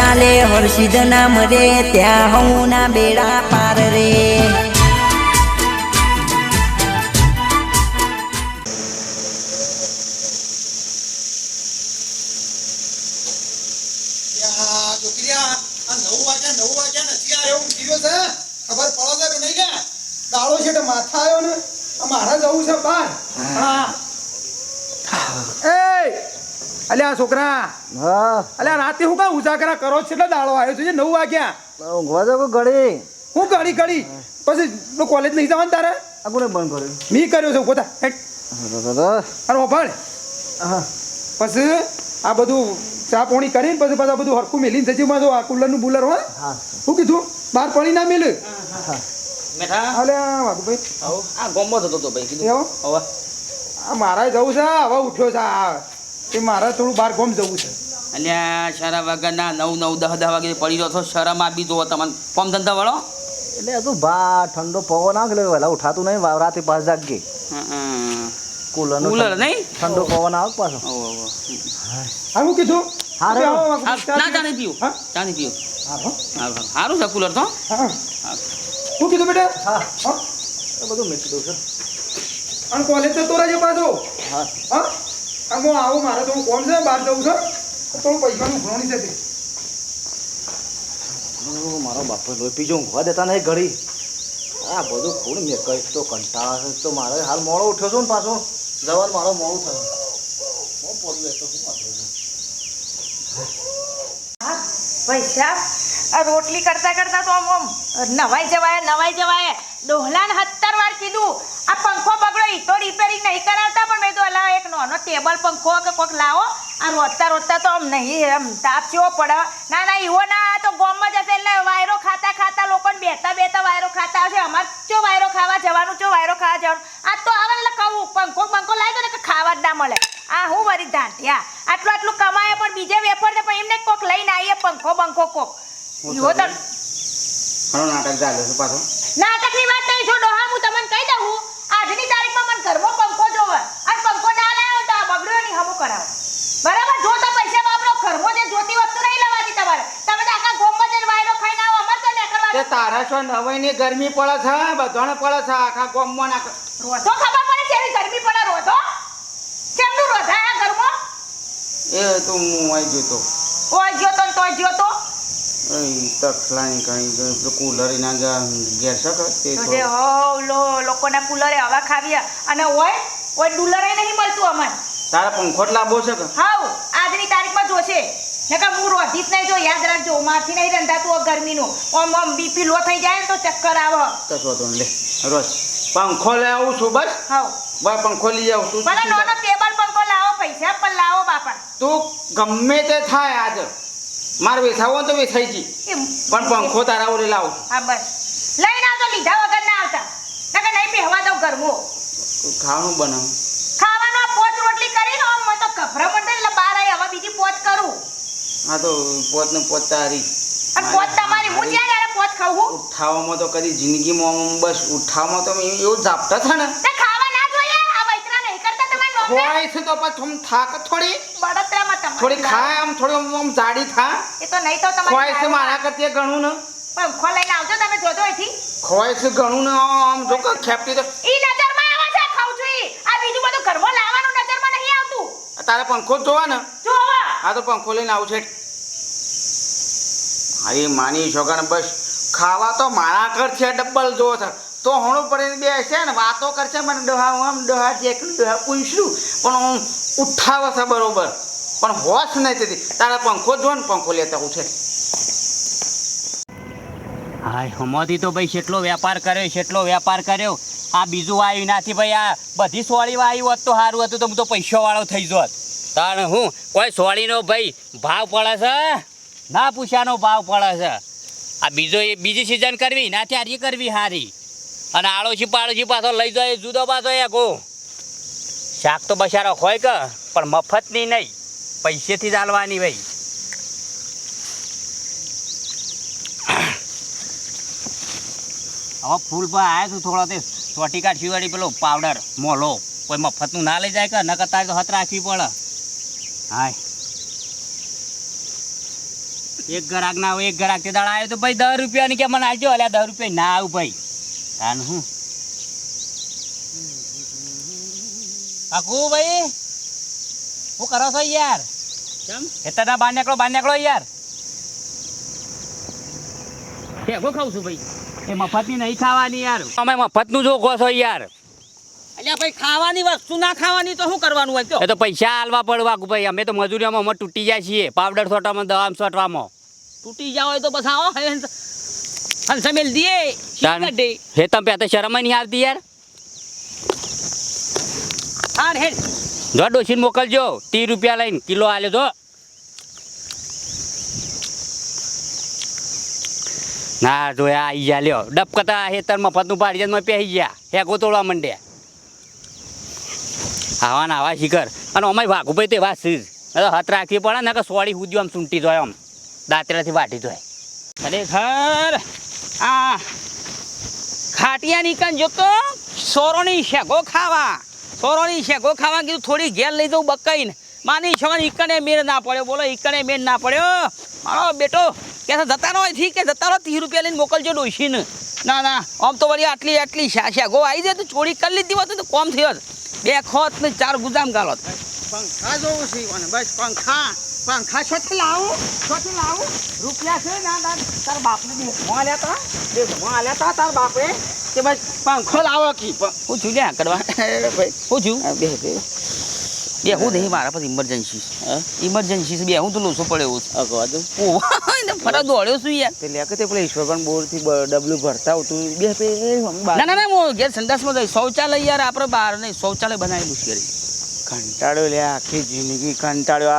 ચાલે હર્ષિદ નામ રે ત્યાં હું ના બેડા પાર રે. ખબર પડે છે કે નહીં દાડો છે એટલે માથા આવ્યો ને મારા જવું છે બાર હા. એ અલ્યા છોકરા. હા. અલ્યા રાતે હું કાં ઉજાગરા કરો છો? એટલે દાળો આવ્યો છે? નવ વાગ્યા. ઊંઘવા જાવ ઘડી? હું ઘડી ઘડી. પછી કોલેજ નહીં જવાનું તારે? આ કોને બંધ કર્યું? મી કર્યો છે પોતા અરે ઓભાળ હા. પછી આ બધું ચા પોણી કરીને પછી પાછા બધું હરખું મેલીને જજે માં જો આ કુલરનું બુલર હોય. શું કીધું બહાર પાણી ના મેલે. મેઠા. અલ્યા વાઘુભાઈ. આવો. આ ગોમમાં થતો તો ભાઈ કીધું. એવો? આ મારે જવું છે હવે ઉઠ્યો છે આ એ મારે થોડું બહાર ગોમ જવું છે. અલ્યા સારા વાગ્યાના નવ નવ દહ દહ વાગે પડી રહ્યો છો શરમ આપી દો તમને. કોમ ધંધા વાળો? એટલે હજુ ભા ઠંડો પવન આવે એટલે વહેલા ઉઠાતું નહીં રાતે પાસ જાગીએ. કુલર કુલર નહીં? ઠંડો પવન આવે પાછો. કીધું. આવો, આ ચા ના જાણી પીવું જાણી પીવું હારું, હારું. હારું છે કુલર તો. શું કીધું બેટા? હા? બધું મેં કીધું છું. અને કોલેજ જતો રહેજો પાછો. હા. હા? આ હું આવું મારે થોડું કોમ છે બહાર જવું છે. થોડું પૈસાનું ઘણું છે તે. મારો બાપો લોહી પીજો ઊંઘવા દેતા નહીં ઘડી. આ બધું ખૂણ મેં કહીશ તો કંટાળા છે. તો મારે હાલ મોડો ઉઠ્યો છું ને પાછો. જવાનું મારો મોડું થયું. એ શું વાંધો પૈસા આ રોટલી કરતા કરતા તો આમ આમ નવાઈ જવાય નવાઈ જવાય. ડોહલાને સત્તર વાર કીધું આ પંખો બગડો ઈ તો રિપેરિંગ નહીં કરાવતા. પણ મેં તો અલા એક નાનો ટેબલ પંખો કે કોક લાવો. આ રોતા રોતા તો આમ નહીં એમ તાપ જેવો પડે. ના ના એવો ના તો ગોમમાં જશે એટલે વાયરો ખાતા ખાતા લોકોને બેતા બેતા વાયરો ખાતા હશે અમાર ચો વાયરો ખાવા જવાનું ચો વાયરો ખાવા જવાનું? આ તો આવે એટલે કહું પંખો પંખો લાવી દો ને કે ખાવા જ ના મળે. આ હું વરી ધાંટિયા. આટલું આટલું કમાય પણ બીજે વેફર ને પણ એમને કોક લઈને આવીએ પંખો બંખો કોક. ઈવો તો ઘણો નાટક ચાલે છે પાછો. નાટકની વાત નહીં છોડો હા હું તમને કહી દઉં આજની તારીખમાં મને ઘરમાં પંખો જોવે અને પંખો ના લાવ્યો તો આ બગડ્યો નહીં હમું કરાવો. બરાબર? જો તો પૈસા વાપરો ઘરમાં જે જોતી વસ્તુ નહીં લેવાતી તમારે. તમે તો આખા ગોમમાં જઈને વાયરો ખાઈને આવો અમારે તો નહીં તે કરવાનું તારા છો નવાઈની ગરમી પડે છે બધાને પડે છે આખા ગામમાં ના રોધો ખબર પડે કેવી ગરમી પડે રોધો? કેમનું રોધાયા ઘરમાં? એ તો હું આઈ ગયો તો ઓય જ્યો તો ને તોય જ્યો તો તખલાની કઈ કુલર ઘેર તે લો લોકોના કુલરે હવા અને ઓય ઓય ડુલરે નહીં મળતું અમને. તારા પંખો જ લાંબો છે હાઉ આજની તારીખમાં જોશે. નકર હું રોધીશ નહીં જો યાદ રાખજો મારથી નહીં રંધાતું ગરમીનું. ઓમ ઓમ બીપી લો થઈ જાય તો ચક્કર આવે. કશો તો લે રોજ. પંખો લઈ આવું છું બસ. હાઉ. બસ પંખો લઈ આવું છું. ભલે નાનો ટેબલ પંખો લાવો પૈસા પણ લાવો બાપા. તું ગમે તે થાય આજ. મારે વેસાવો હોય તો વેસાઈ જી. પણ પંખો તારા ઓરે લાવું હા બસ. લઈને આવતો લીધા વગર ના આવતા. નકર નહીં પહેવા દઉં ઘરમાં. તું ખાવાનું બનાવ? ખાવાનો પોચ રોટલી કરીને આમ મને તો કફરા મંડે એટલે બહાર આવી હવે બીજી પોચ કરું. હા તો પોચ ને પોત તારી. અને પોચ તમારી હું જ્યાં ત્યારે પોચ ખાવું ઉઠાવામાં તો કદી જિંદગીમાં બસ ઉઠાવવામાં તો એવું જાપતા છે ને. ખાવા ના જોઈએ આ વૈતરા નહીં કરતા તમારે ખોવાય છે તો પછી થાક થોડી. બળતરામાં તમારી થોડી ખાય આમ થોડી આમ જાડી થા. એ તો નહીં તો ખોવાય છે મારા કરતી ઘણું ને. પંખો લઈને આવજો તમે જોજો અહીંથી ખોય છે ઘણું ને આમ જો કે ખેપટી તો ઈ નજરમાં આવે છે ખાવ છું ઈ. આ બીજું બધું ઘરમાં લાવવાનું નજરમાં નહીં આવતું. તારે પંખો જ જોવા ને? જોવા. હા આ તો પંખો લઈને આવું છે. અરે માની છોકરાને બસ. ખાવા તો મારા કરશે ડબલ જો છે. તો હણું પડીને બેસે ને વાતો કરશે મને ડોહા આમ ડોહા જેકલું ડોહા પૂછ્યું. પણ હું ઉઠાવે છે બરોબર. પણ હોશ નહીં તેથી તારા પંખો જો ને, પંખો લેતા હું છે. હાય, હમણાંથી તો ભાઈ કેટલો વેપાર કર્યો કેટલો વેપાર કર્યો. આ બીજું વાયુ નાથી ભાઈ આ બધી સોળી વાયુ હોત તો સારું હતું, તો હું તો પૈસાવાળો થઈ જોત તાણ હું, કોઈ સોળીનો ભાઈ ભાવ પડે છે? ના પૂછાનો ભાવ પડે છે. આ બીજો એ બીજી સિઝન કરવી ના ત્યારે કરવી સારી અને આળોશી પાડોશી પાછો લઈ જાય, જુદો પાછો એ ગો શાક તો બસારો હોય કે, પણ મફતની નહીં. પૈસેથી ચાલવાની ભાઈ. હવે ફૂલ પર આવ્યા છું થોડો તે ચોટી કાઢી વાળી પેલો પાવડર, મોલો. કોઈ મફતનું ના લઈ જાય કે? ન કરતા તો હત રાખવી પડે. હાય. એક ગ્રાહક ના હોય, એક ગ્રાહક તે દાડા આવ્યો તો ભાઈ દસ રૂપિયાની કે મને આવજો અલ્યા દસ રૂપિયા ના આવું ભાઈ. તાન હું કાકુ ભાઈ, શું કરો છો યાર? ખેતરના બહાર નીકળો બહાર નીકળો યાર. ભેગો ખાઉં છું ભાઈ? એ મફતની નહીં ખાવાની યાર. અમે મફતનું જો કહો છો યાર. અલ્યા ભાઈ ખાવાની વસ્તુ ના ખાવાની તો શું કરવાનું હોય કયો એ તો પૈસા હાલવા પડવા ભાઈ. અમે તો મજૂરીમાં અમે તૂટી જાય છીએ. પાવડર છોટામાં દવામાં છોટવામાં તૂટી જાવ હોય તો બસ આવો. હંસા મેલ દીએ. હે તમે પહેલા શરમ નહીં આવતી યાર. હાર હેડ. જો ડોસીને મોકલજો. ત્રીસ રૂપિયા લઈને કિલો આલ્યો તો ના જો આવી ગયા, લ્યો. ડબ કતા હેતર મફતનું પાડી જાય પહેરી ગયા. હે ગોતોડવા માંડે. આવા ને આવા શિખર. અને અમારી વાઘુભાઈ તો એવા સીઝ હત રાખવી પડે ને કે સોળી સુધી આમ સૂંટી જોય આમ. દાંતરાથી વાટી જાય. ખરેખર આ ખાટિયા નીકળ જોતો સોરોની શેગો ખાવા. સોરોની શેગો ખાવા કીધું થોડી ઘેર લઈ જવું બકાઈને. માની છો ઈકણે મેર ના પડ્યો, બોલો, ઈકણે મેર ના પડ્યો. મારો બેટો, કે છે જતા રહો થી કે જતા રહો, ત્રીસ રૂપિયા લઈને મોકલજો ડોશીને. ના ના, આમ તો વળી આટલી આટલી શા શેગો આવી જાય તો ચોરી કરી લીધી હોત તો કોમ થયો બે ખોત ને ચાર ગુદામ ગાલોત પંખા જોવું છે ઈવોને. બસ પંખા પંખા છોથી લાવું છોથી લાવું. રૂપિયા છે ના તાર બાપને દેખમાં આલ્યા તા દેખમાં આલ્યા તા તાર બાપે કે બસ પંખો લાવો કી. પૂછ્યું હું છું લ્યા કરવા ભાઈ. છું? આ બે બે. બે હું નહીં મારા પાસે ઇમરજન્સી ઇમરજન્સી છે બે હું તો લોસો પડ્યો છું. અગવા એને ફરક દોડ્યો છું યાર. તે લે કે તે પેલા ઈશ્વર પણ બોરથી ડબલું ભરતા આવતું. બે પે ના ના ના હું ઘેર સંડાસમાં જઈશ. શૌચાલય યાર આપણે બહાર નહીં શૌચાલય બનાવેલું છે ઘરે. કંટાળ્યો લે આખી જિંદગી કંટાળ્યો.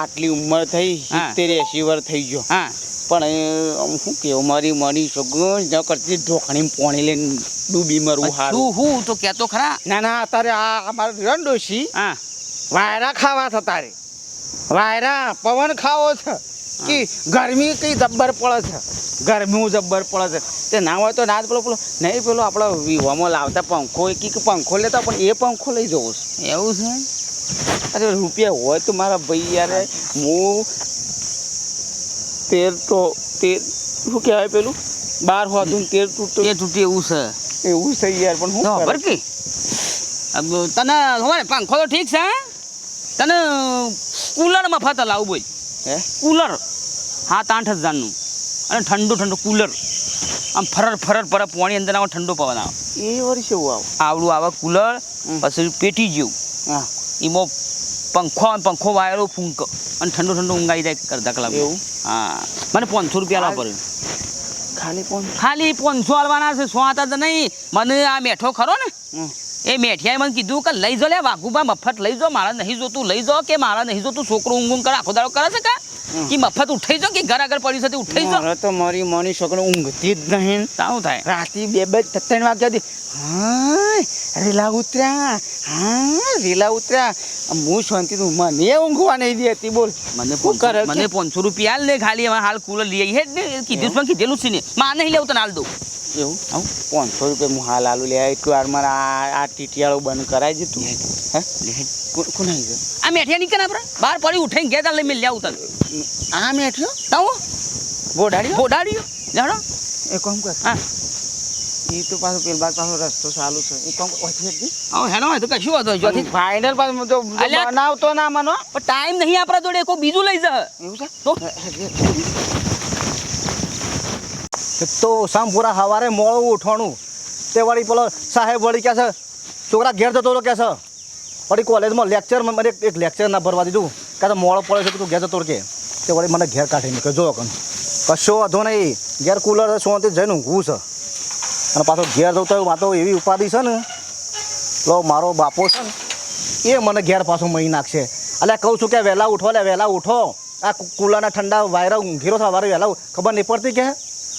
આટલી ઉંમર થઈ હા. સિત્તેર એસી વર થઈ ગયો. હા. પણ શું કેવું મારી મરી સગન ન કરતી ધોખણી પોણી લઈને ડૂબી મરવું હારું. હું? તો કહેતો ખરા? ના ના અત્યારે આ અમારે રંડોશી હા. વાયરા ખાવા છે તારે. વાયરા પવન ખાવો છે. કે ગરમી કઈ જબ્બર પડે છે? ગરમી જબ્બર પડે છે. તે ના હોય તો ના જ પેલો પેલો નહીં પેલો આપણો વિવામાં લાવતા પંખો એ કે પંખો લેતા પણ એ પંખો લઈ જવો છે. એવું છે? અરે રૂપિયા હોય તો મારા ભાઈ યાર હું તેર તો તેર શું કહેવાય પેલું? બાર હોતું તેર તૂટતો એ તૂટી એવું છે. એવું છે યાર પણ હું ખબર કે? તને હવે પંખો તો ઠીક છે તને કુલરમાં ફાતા લાવું બોલ. હે? કુલર. સાત આઠ હજારનું અને ઠંડુ ઠંડુ કુલર. આમ ફરર ફરર પર પોણી અંદર આવો ઠંડો પવન આવે. એ વર્ષે એવું આવું? આવડું આવે કુલર પછી પેટી જેવું. હા. એમાં પંખો પંખો વાયરો ફૂંક અને ઠંડુ ઠંડુ ઊંઘાઈ જાય કરતા કલાક એવું? હા. મને પાંચસો રૂપિયા લાવ પડે ખાલી ખાલી પાંચસો આલવાના છે સો હતા તો નહીં. મને આ મેઠો ખરો ને. એ મેઠિયાએ મને કીધું કે લઈ જો લે વાઘુબા મફત લઈ જો મારા નહીં જોતું લઈ જો કે મારા નહીં જોતું છોકરો ઊંઘ ઊંઘ કરે આખો દાડો કરે છે કા? કે મફત ઉઠાઈ જો કે ઘર આગળ પડ્યું છે તે ઉઠાઈ જો તો મારી મની છોકરો ઊંઘતી જ નહીં. તાવ થાય. રાતે બે બે ત્રણ વાગ્યા સુધી હા રેલા ઉતર્યા હા રેલા ઉતર્યા. હું શાંતિ તું મને ઊંઘવા નહીં દેતી બોલ. મને ફોન કરે મને પાંચસો રૂપિયા હાલ ને ખાલી હવે હાલ કુલર લઈ હે ને કીધું છે, પણ કીધેલું છે ને. માં નહીં લેવું તને હાલ દઉં. એવું? આવું. પાંચસો રૂપિયા હું હાલ આલુ લે એટલું વાર મારા આ ટીટિયાળો બંધ કરાવી દીધું. હે? કોણ આવી ગયો? આ મેઠિયા નીકળે આપણે બહાર પડી ઉઠાઈને ગયા તાર લઈ મેં લેવું તને. આ મેઠ્યો તાવું બોડાડ્યો બોડાડ્યો જાણો. એ કોમ કર હા. એ તો પાછો પેલ બાદ પાછો રસ્તો ચાલુ છે. એ કોમ ઓછી હવે હેનો હોય તો કશું હતો જોથી ફાઇનલ પાછો જો બનાવતો ના મનો પણ ટાઈમ નહીં આપણા જોડે કોઈ બીજું લઈ જા એવું છે? તો? તો સામપુરા સવારે મોડું ઉઠવાનું. તે વળી પેલો સાહેબ વળી કહે છે છોકરા ઘેર જતો હતો કહે છે. વળી કોલેજમાં લેક્ચર મને એક- લેક્ચર ના ભરવા દીધું. કાં તો મોડો પડે છે તું ઘેર જતો કે તે વળી મને ઘેર કાઢી મૂકે જો કન કશો વાંધો નહીં. ઘેર કુલર સોંથી જઈને ઊંઘવું છે. અને પાછો ઘેર જવું તો વાતો એવી ઉપાધિ છે ને. લો મારો બાપો છે ને એ મને ઘેર પાછો મહી નાખશે. એટલે કહું છું કે વહેલા ઉઠો લે વહેલા ઉઠો. આ કુલરના ઠંડા વાયરા ઘેરો થવા વારે વહેલા ખબર નહીં પડતી કે?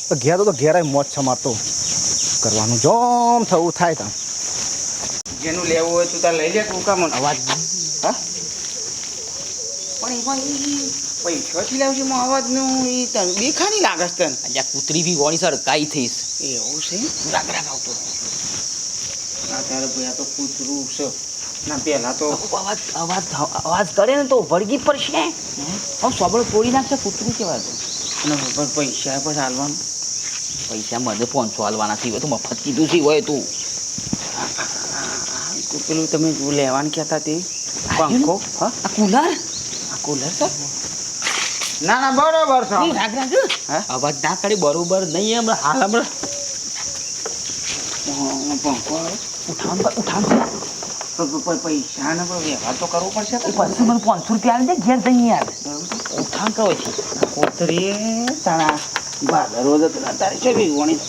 તો ઘેર તો ઘેર મોજ છે મારતો કરવાનું જોમ થવું થાય તા. જેનું લેવું હોય તું તાર લઈ લે તું કામ અવાજ. હા? પણ એમાં ઈ પૈસાથી લાવજો એમાં અવાજનું ઈ તને બેખાની લાગે છે તને. અલ્યા કૂતરી બી ગોળી સર કાઈ થઈશ. એવું છે? રાગ રાગ આવતો ના તારે ભાઈ આ તો કૂતરું છે. ના પેલા તો અવાજ અવાજ અવાજ કરે ને તો વળગી પડશે. હું? સોબળ તોડી નાખશે કૂતરું કેવા તો. અને પણ પૈસા પણ હાલવાનું. પૈસા મને પાંચસો હાલવાના હોય તો મફત કીધું છે હોય તું. પેલું તમે લેવાનું કહેતા તે? પંખો? હા? આ કુલર? આ કુલર છે ના ના બરોબર છે. હું રાગ રાગ? અવાજ ના કરી બરોબર નહીં હમણાં હાલ ઉઠાવ પૈસા ને વ્યવહાર તો કરવો પડશે પછી મને પાંચસો રૂપિયા આવી દે ઘેર જઈ યાર. કહો છે. ઉતરી તારા બાદરો રોજ તારે છે વિવણી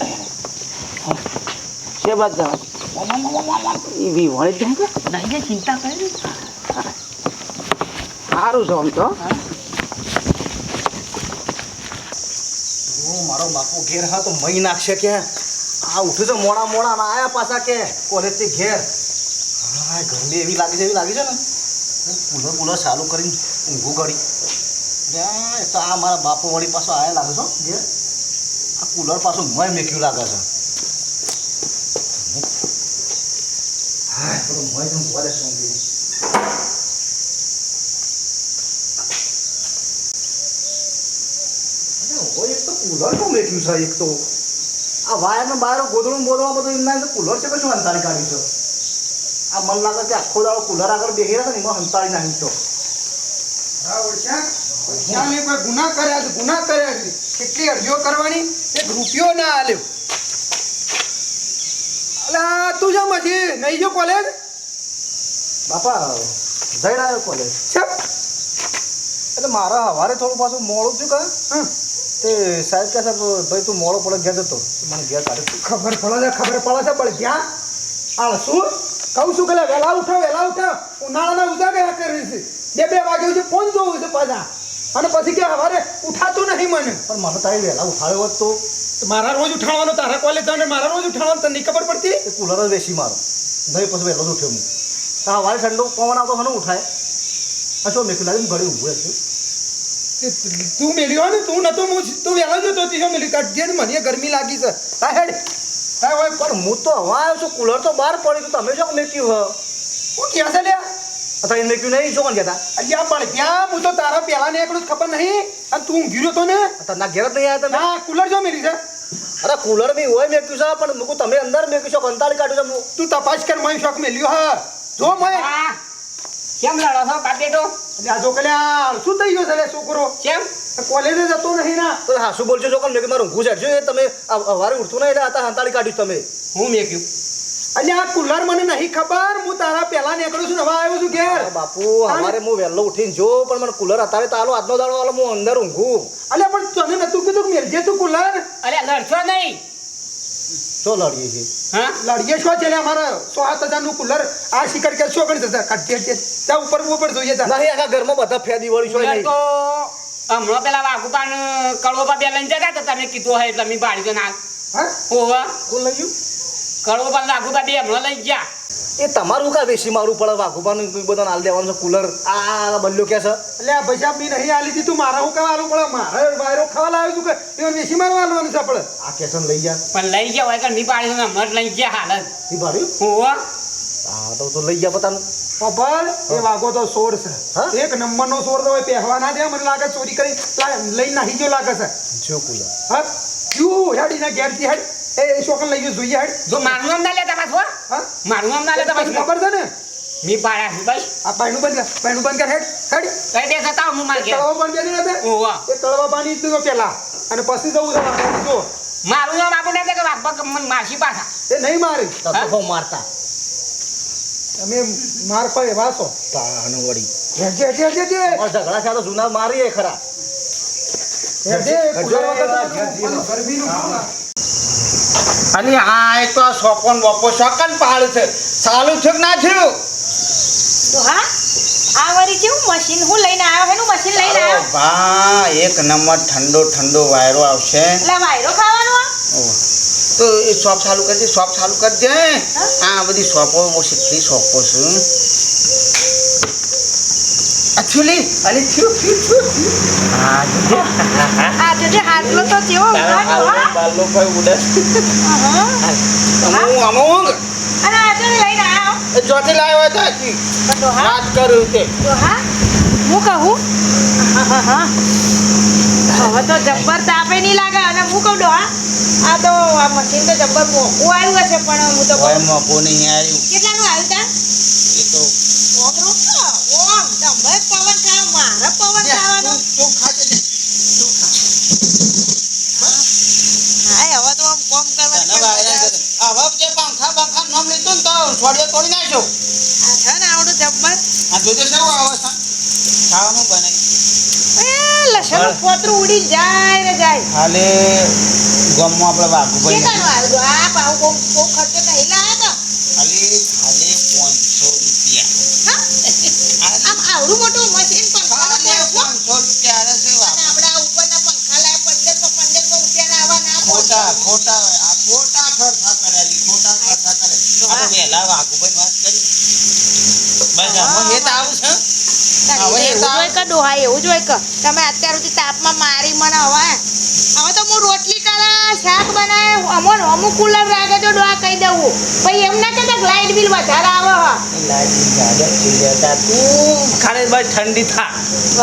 છે બાદ એ વિવણી જ નહીં ચિંતા કરે સારું છે આમ તો. હું. મારો બાપુ ઘેર હા તો મહી નાખશે કે? આ ઉઠ્યું છે મોડા મોડા આયા પાછા કે? કોલેજથી ઘેર. હા ગરમી એવી લાગી છે, એવી લાગી છે ને. કુલર કુલર ચાલુ કરીને ઊંઘું કરી એ તો આ મારા બાપુ વળી પાછો આયા લાગે છે ઘેર. આ કુલર પાછું મય મેક્યું લાગે છે. હા પેલો મય તો ભલે સોંગી હોય એક તો કુલર તો મેક્યું છે એક તો. આ વાયરનો બહાર ગોદડું બોદડું બધું એમના કુલર છે કશું હંતાળી કાઢ્યું છે? આ મન લાગે કે આખો દાડો કુલર આગળ બેસી રહ્યા ને એમાં હંતાળી નાખી છો. ઓળખ્યા? ઓળખ્યા મેં કોઈ ગુના કર્યા છે ગુના કર્યા છે. કેટલી અરજીઓ કરવાની? એક રૂપિયો ના આલ્યો અલા તું જા મજી નહીં જો કોલેજ બાપા જઈ આવ્યો કોલેજ છે એટલે મારા સવારે થોડું પાછું મોડું થયું કા. તે સાહેબ કહે સાહેબ ભાઈ તું મોડો પડે ઘેર જતો. મને ઘેર કાઢે. ખબર પડે છે ખબર પડે છે પણ ક્યાં આ શું? કહું છું કે વહેલા ઉઠો વહેલા ઉઠો. ઉનાળાના ઉજાગરા કરી છે. બે બે વાગે છે ફોન જોવું છે પાછા. અને પછી કે સવારે ઉઠાતું નહીં મને. પણ મને તારી વહેલા ઉઠાડ્યો હોત તો? મારા રોજ ઉઠાડવાનો તારા કોલેજ જવાનો મારા રોજ ઉઠાડવાનો તને ખબર પડતી? કુલર જ બેસી મારો. નહીં પછી વહેલો જ ઉઠ્યો હું. હવારે ઠંડો પવન આવતો મને ઉઠાય. અચો શું મેં લાગે ઘડી ઊભું હતું તે મેળ્યો ને તું નતો હું તું વહેલા જતો હતી જો મેલી કાઢજે ને મને ગરમી લાગી છે. હા હેડ. હા હોય પણ હું તો હવા આવ્યો છું કુલર તો બહાર પડ્યું તો તમે શું મેક્યું હ. હું ક્યાં છે લ્યા? અથવા એ મેક્યું નહીં શું કોણ કહેતા? અલ્યા પણ ત્યાં હું તો તારા પહેલા ને એકડું ખબર નહીં. અને તું ઊંઘી રહ્યો તો ને? તારના ઘેર જ નહીં આવ્યા તમે? ના કુલર જો મેલી છે. અરે કુલર બી હોય મેક્યું છે પણ મૂકું તમે અંદર મેક્યું છો કંતાળી કાઢ્યું છે તું તપાસ કર મય શોખ મેલ્યો હા. જો મય. કેમ લડો છો કાટેટો અલ્યા જો કે શું થઈ ગયો છે છોકરો? કેમ? કોલેજે જતો નહીં ના. તો હાસુ બોલજો જોકલ છો કે મારું ઊંઘું ચડજો એ તમે વારે ઉઠતું નહીં એટલે આતા હંતાળી કાઢ્યું તમે. હું મેક્યું? અલ્યા આ કુલર મને નહીં ખબર હું તારા પહેલા નીકળું છું ને હવે આવ્યો છું ઘેર. બાપુ અમારે હું વહેલો ઉઠીને જો પણ મને કુલર અત્યારે તાલો આજનો દાડો વાળો હું અંદર ઊંઘું. અલ્યા પણ તને નતું કીધું કે મેલજે તું કુલર? અરે લડશો નહીં. શું લડીએ છે હા? લડીએ છો છે લે અમારા સો સાત હજારનું કુલર આ શિકાર કે છો ગણ જતા કાઢી છે ત્યાં ઉપર ઉપર જોઈએ તા નહીં આખા ઘરમાં બધા ફેદી વળી છો નહીં તો હમણાં પેલા વાઘુપાન કડોબા બે લઈને જતા તો તમે કીધું હોય એટલે મેં બાળી તો ના હા? હોવા. કોણ લઈ ગયું? કડોબા વાઘુપા બે હમણાં લઈ ગયા. એ તમારું કા વેસી મારું પડે? વાઘુબાનું બધા હાલ દેવાનું છે કુલર. આ બલ્યો કે છે. એટલે આ પૈસા બી નહીં આલી દીધું. મારા હું કહેવાનું પડે? મારે વાયરો ખાવા લાવ્યો છું કે? એ વેસી મારવાનું છે આપણે. આ કેસન લઈ ગયા. પણ લઈ ગયા હોય કે નહીં પાડી તો મત લઈ ગયા હાલ ઈ ભાડ્યું હોવા હા તો તો લઈ ગયા પોતાનું. પપ્પા એ વાઘો તો સોર હા? છે એક નંબરનો સોર તો પહેવા ના દે. મને લાગે ચોરી કરી લઈ નાહી ગયો લાગે છે. જો કુલર. હા ક્યુ હેડી ના ઘેરથી હેડ. એ એ છોકરા લઈ ગયો? જોઈએ હેડ. જો મારું નામ ના લેતા પાછું હા. મારું નામ ના લેતા પાછું. ખબર છે ને? મેં બાળ્યા છું બસ. આ પાયણું બંધ કર પાયણું બંધ કર હેડ. હેડ. કઈ દે જતા હું માર તળવા બંધ કરી દે એ તળવા પાણી દીધું પેલા અને પછી જવું છે વાઘાને જો. મારું નામ આપું ના કે વાઘ મને મારશી પાછા. એ નહીં મારી. તતો મારતા. તમે માર પર એવા છો ઝઘડા છે તો જૂના મારીએ ખરા. કુલર ગરમીનું શું? હા એક તો સોપન બપો સોકન પાડ છે. સાલું છે ના થયું? તો હા આ વરી કેવું મશીન હું લઈને આવ્યો હેનું મશીન લઈને આવ્યો. બા એક નંબર ઠંડો ઠંડો વાયરો આવશે. એટલે વાયરો ખાવાનો તો એ શોપ ચાલુ કરજે શોપ ચાલુ કરજે. આ બધી શોપો હું શીખતી શોપો છે. એકચ્યુઅલી અલી થયું. હા જોજે. આજે જે હાથલો તો જેવો બાલો હા? બાલો ભાઈ ઉડે અહં. અમુક અમુક અને આજે લઈને આવ્યો ચોથી લાવ્યો હતો તો હા. વાત કરું તે. તો હા. હું કહું? હા, હા, હા. હવે તો જબ્બર તાપે નહીં લાગે અને હું કહું ડોહા આ તો આ મશીન તો જબ્બર મોંઘું આવ્યું હશે પણ હું તો ઓય નહીં આવ્યું. કેટલાનું આવ્યું તા એ તો ઓમ રૂપો ઓમ તમે પવન ખાવ મારે પવન ખાવાનો તું ખાતે ને હા હવે તો આમ કોમ તને કરવાનું વાયરા કરે. હવે જે પંખા બંખા નામ તો છોડીઓ તોડી નાખ્યો. આ છે ને આવડું જબ્બર. આ જોજો શું આવે છે? ખાવાનું બને એ લસણ પોતરું ઉડી જાય ને જાય. હાલે ગામમાં આપણે આ પાવ ખર્ચો તો. ખાલી ખાલી પાંચસો રૂપિયા. હા? આમ આવડું મોટું મશીન પંખા ખાલી પાંચસો રૂપિયા હાલે છે આપણે આ ઉપરના પંખા લાયા પંદરસો પંદરસો રૂપિયા આવા ખોટા ખોટા આ ખોટા ખર્ચા કરેલી ખોટા ખર્ચા કરે આ તો વહેલા વાઘુભાઈ વાત કરી. બસ એ તો આવું છે. એવું તો જોઈ કે ડોહા એવું જોઈ કે તમે અત્યાર સુધી તાપમાં મારી મને હવે હવે તો હું રોટલી કરે શાક બનાવે અમુક અમુક કુલર રાખે તો ડોહા કહી દઉં પછી એમ ના કહેતા લાઇટ બિલ વધારે આવે તું. ખાલી બસ ઠંડી થા.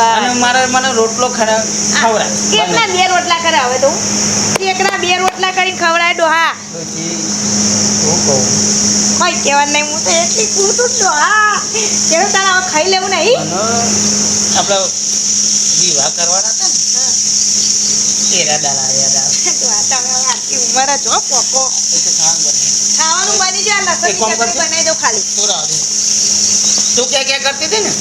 અને મારે મને રોટલો ખરા ખવડાય. કેટલા બે રોટલા કરે હવે તો? એકના બે રોટલા કરીને ખવડાય ડોહા કોઈ કહેવાનું નહીં હું તો એટલી પૂછું જ ડોહા કેવું તારા હવે ખાઈ લેવું નહીં? આપણે વિવાહ કરવાના તમે આટલી ઉંમર જ હો પોકો. ખાવાનું બને જાય કામ બનાવી દો ખાલી. તું ક્યાં ક્યાં કરતી હતી ને.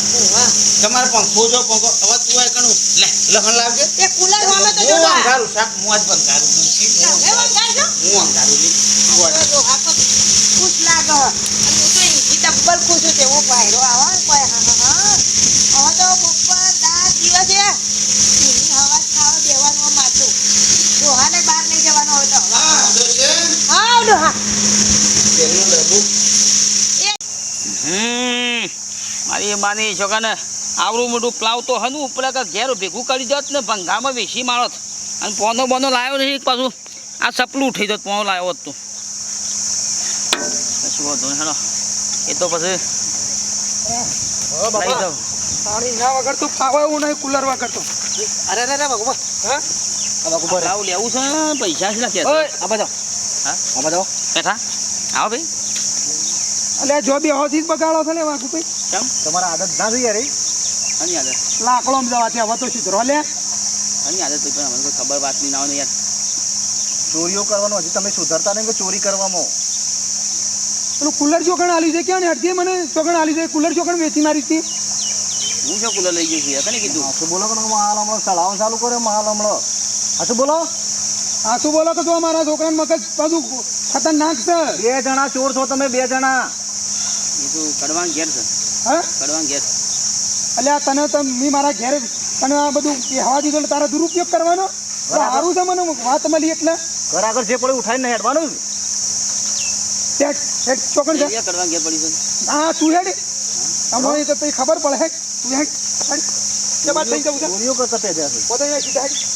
તમારે પંખો જો પંખો હવે તું આ કણું લે લખણ લાવજે. એ કુલર હોમે તો જો હું ડોહા. અંધારું શાક હું જ બંધારું હું અંધારું તો ખુશ લાગે. અને હું તો ડબ્બલ ખુશ છું તેવો પાયરો આવે કોઈ હા હા હા હવે તો બપોર દાંત દિવસે એની હવા જ ખાવા દેવાનું માથું ડોહાને બહાર નહીં જવાનું હોય તો હા જોશે હા. ડબ્બું હમ મારી માની છોકરાને આવડું મોટું પ્લાવ તો હનું પેલા ઘેર ભેગું કરી દોત ને ભંગામાં વેસી મારોત. અને પોનો બોનો લાવ્યો નહીં પાછું આ સપલું ઉઠી દોત પોનો લાવ્યો હતો તું. વાંધો હેલો. એ તો પછી લઈ જાઉં. પાણી ના વગર તો ફાવે એવું નહીં કુલર વગર તો. અરે અરે ભગવાન હા? પ્લાવ લેવું છે પૈસા છે કે આ બાજુ હા? આ બાજુ બેઠા? આવો ભાઈ. અલે જો બે હોથી જ બગાડો છે ને વાઘુ ભાઈ કેમ? તમારા આદત ના થઈ રે આની આદત. લાકડો અમદાવાદથી હવે તો સુધરો લે. આની આદત તો પણ અમને કોઈ ખબર વાત નહીં ના હોય ને યાર. ચોરીઓ કરવાનો હજી તમે સુધરતા નહીં કે ચોરી કરવામાં? પેલું કુલર ચોકણ આલી છે ક્યાં ને અડધી મને ચોકણ આલી છે કુલર ચોકણ વેચી મારી હતી. હું શું કુલર લઈ ગયો છું યાર તને કીધું? હાથું બોલો કે માલ હમણાં ચલાવવાનું ચાલુ કરે માલ હમણાં. હાથું બોલો. આ શું બોલો કે તો મારા છોકરાને મગજ પાછું ખતરનાક છે. બે જણા ચોર છો તમે બે જણા. એ તો કડવાન ઘેર છે. હા? કડવાન ઘેર. એટલે આ તને તો મેં મારા ઘેર તને આ બધું હવા દીધું એટલે તારા દુરુપયોગ કરવાનો? સારું છે મને વાત મળી એટલે. ઘર આગળ જે પડે ઉઠાઈને હેડવાનું? ચોકણ છે. કડવાન ઘેર પડી છે. હા તું હેડ. તમારી તો તઈ ખબર પડે. હેડ તું હેડ હેડ. બાદ થઈ જવું છે. ચોરીઓ કરતા પેદ્યા છે. પોતે સીધા હેડ.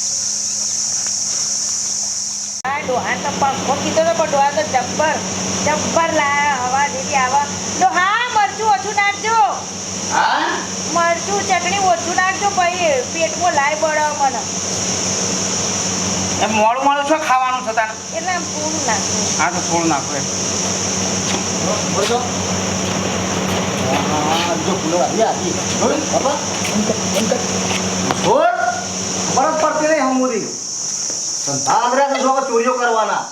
ડોહા તો પંખો કીધો તો પણ ડોહા તો જબ્બર જબ્બર લાયા હવા દીદી આવા ડોહા મરચું ઓછું નાખજો હા મરચું ચટણી ઓછું નાખજો ભાઈ પેટમાં લાય બળે મને એમ મોડું મોડું શું ખાવાનું છે તારે એટલે આમ પૂરું નાખો હા તો થોડું નાખો એમ. બોલો હા જો ફૂલો આવી આવી બાપા છોડ બરફ પડતી નહીં હમુરી ધંધા આદર્યા છે ચોરીઓ કરવાના.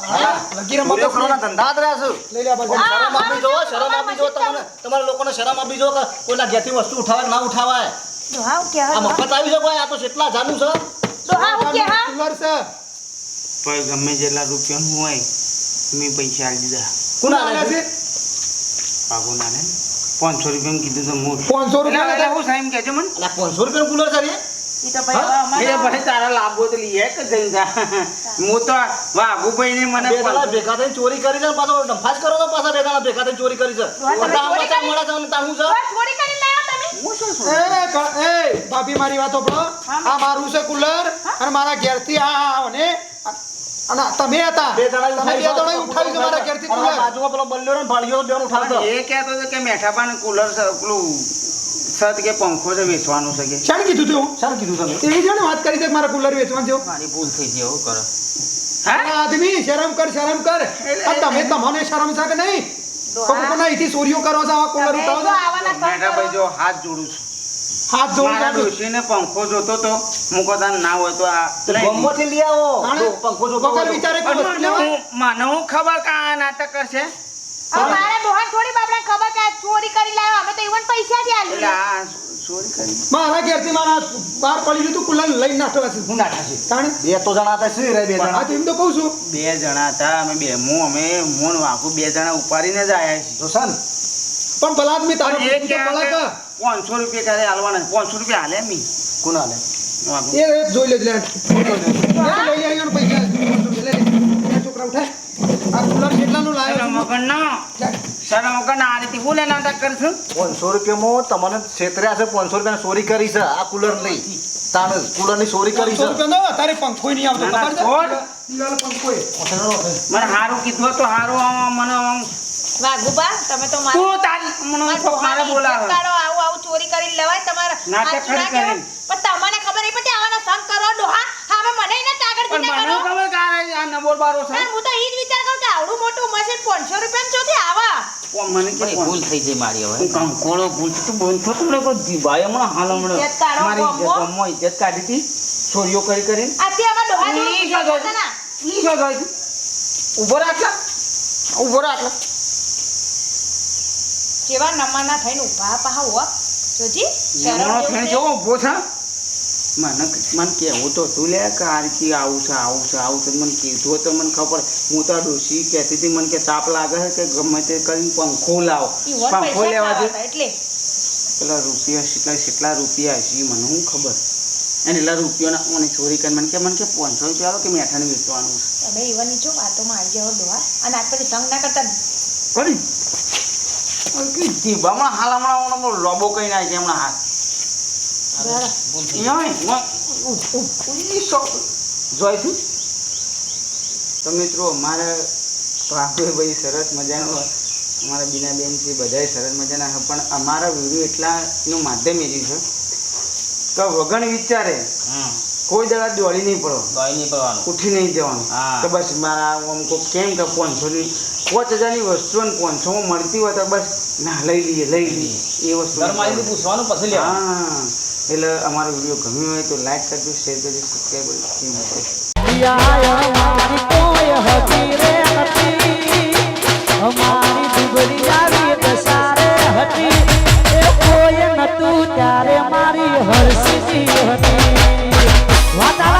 લગી રમત કરવાના ધંધા આદર્યા છે લઈ લે શરમ આપી જો શરમ આપી જો તમને. તમારા લોકોને શરમ આપી જો કે કોઈના ઘેરથી વસ્તુ ઉઠાવાય ના ઉઠાવાય. આ મફત આવી છે કોઈ આ તો કેટલા જાનું છે. હું કુલર છે. પણ ગમે જેટલા રૂપિયાનું હોય મેં પૈસા આપી દીધા. કોના આલે છે? છે? બાબુના ને. પાંચસો રૂપિયાનું કીધું તો હું પાંચસો રૂપિયા હું સાહેબ કહેજો મને. અલા 500 રૂપિયાનું કુલર છે રે તો ભાઈ એ ભાઈ તારા લાભો તો લઈએ કે જઈને જા. હું તો વાઘુભાઈ ને મને બે જણા પાંચસો- ભેગા થઈને ચોરી કરી છે પાછો ડંફાજ કરો તો પાછા બે ભેગા થઈને ચોરી કરી છે? ચોરી કરી? મળે છે અને તારું છે? બસ ચોરી કરીને લાવ્યા તમે. એ ક- એ ભાભી મારી વાતો પડો આ મારું છે કુલર અને મારા ઘેરથી આ અને અને તમે હતા. બે જણા તમે બે જણા ઉઠાવી કે મારા ઘેરથી કુલર. બાજુમાં પેલો બલ્યો ને ભાળિયો બેન ઉઠાવતો. એ કહેતો કે કે મેઠાપાને કુલર છે પેલું સત કે પંખો છે વેચવાનું છે કે? શાણે કીધું તું? શાને કીધું તમે? એ જાણે વાત કરી છે મારા કુલર વેચવાનું છે? મારી ભૂલ થઈ ગઈ એવું કરો. આદમી શરમ કર શરમ કર. આ તમે તમને શરમ છે કે નહીં? કોકોના કોના અહીંથી ચોરીઓ કરો છો આવા કુલર ઉતારો છો? આવાના ભાઈ જો હાથ જોડું છું. હાથ જોડું મારા. ડોશીને પંખો જોતો તો મુકોદાન ના હોય તો આ તો ગમમાંથી લઈ આવો. પંખો જો બકર વિચારે મને હું- ખબર કા નાટક કરશે? મારે ડોહાને થોડી બાપડાને ખબર કે ચોરી કરી લાવ્યો અમે તો ઈવન પૈસા જ આલ્યું આ ચોરી કરી. મારા ઘેરથી મારા બહાર પડી લીધું તું કુલર લઈને નાખવા છે હું નાઠા છે? તાણે? બે તો જણા હતા શું રે બે જણા? તો તો કહું છું. બે જણા હતા અમે બે હું અમે મોન વાકુ બે જણા ઉપાડીને જ આયા છીએ. જો સન પણ ભલા આદમી તારો. પાંચસો રૂપિયા ક્યારે હાલવાના પાંચસો રૂપિયા હાલે મી કોણ હાલે. એ જોઈ લેજ લઈ પૈસા. છોકરા ઉઠાય આ કુલર કેટલાનું લાવ્યો શરમ છું? વગર ના. શરમ વગર આ રીતે હું લે નાટક કરશું? પાંચસો રૂપિયામાં તમને છેતર્યા છે પાંચસો રૂપિયાની ચોરી કરી છે. આ કુલર લઈ તાણ કુલરની ચોરી કરી છે. તારે પંખોય નહીં આવતો. ના, ના, ખબર છે છોડ. દિવાલે પંખોય. મને હારું કીધું તો હારું મને વાઘુબા તમે તો તું તારી મને મારા કોક મારે ડોહાની બોલાવે. ઇજ્જત કાઢો, આવું આવું ચોરી કરીને લેવાય તમારા નાટક પણ તમને ખબર નહીં પડતી આવાના સંગ કરો ડોહા. હવે મને ના તાગડ પણ કરો મને ખબર કે આ આ નબોર બારો છે. હું તો ઈ કરું આવડું મોટું મશીન 500 રૂપિયાનું ચોથી આવા. ઓ, મને કે ભૂલ થઈ ગઈ મારી હવે. કંકોળો ભૂલ તું બોલ તો તમને કોઈ દીવાય હમણાં હાલ હમણાં. મારી ઇજ્જત ગમો. ગમો ઇજ્જત કાઢી હતી. ચોરીઓ કરી કરીને. આથી આમાં ડોહા ઈ જોડે શું જોઈ? હતા ના. ઈ શું જોઈ તું? ઊભો રાખલા ઊભો રાખલા જેવા નમાના થઈને ઊભા પાહા હોવા જોજી શરમ હમણાં થઈને જો ઊભો છે મને મને કહેવું તો તું લે કે આ રીતે આવું છે આવું છે આવું છે. મને કીધું તો મને ખબર. હું તો ડોસી ડોશી કહેતી હતી મને કે તાપ લાગે છે કે ગમે તે કરીને પંખો લાવો. પંખો લેવા દે એટલે. પેલા રૂપિયા કેટલા કેટલા રૂપિયા હશે મને શું ખબર. એને એટલા રૂપિયાના મને ચોરી કરી મને કે મને કે પાંચસો રૂપિયા આવે કે મેઠાને વેચવાનું છે. તમે ઈવનની જો વાતોમાં આવી જાઓ ડોહા અને આ પછી તંગ ના કરતા. કરી. કઈ હાલ હમણાં હમણાં લોબો કઈ નાખે હમણાં હાથ. જોઈશું તો મિત્રો અમારા ભાઈ સરસ મજાનો અમારા બીનાબેન છે બધાય સરસ મજાના છે પણ અમારા વીડિયો એટલાનું માધ્યમ એ છે. કે વગણ વિચારે કોઈ દડા દોડી નહીં પડો. દોડી નહીં પડવાનું. ઉઠી નહીં જવાનું. તો બસ મારા આમ કેમ કે પાંચસોની પાંચ હજારની વસ્તુ ને પાંચસોમાં મળતી હોય તો બસ ના લઈ લઈએ લઈ લઈએ. એ વસ્તુ પૂછવાનું પછી હા. એટલે અમારો વીડિયો ગમ્યો હોય તો લાઈક કરજો શેર કરજો સબસ્ક્રાઈબ કરજો. ત્યારે મારી હરસીજી હતી. વાતા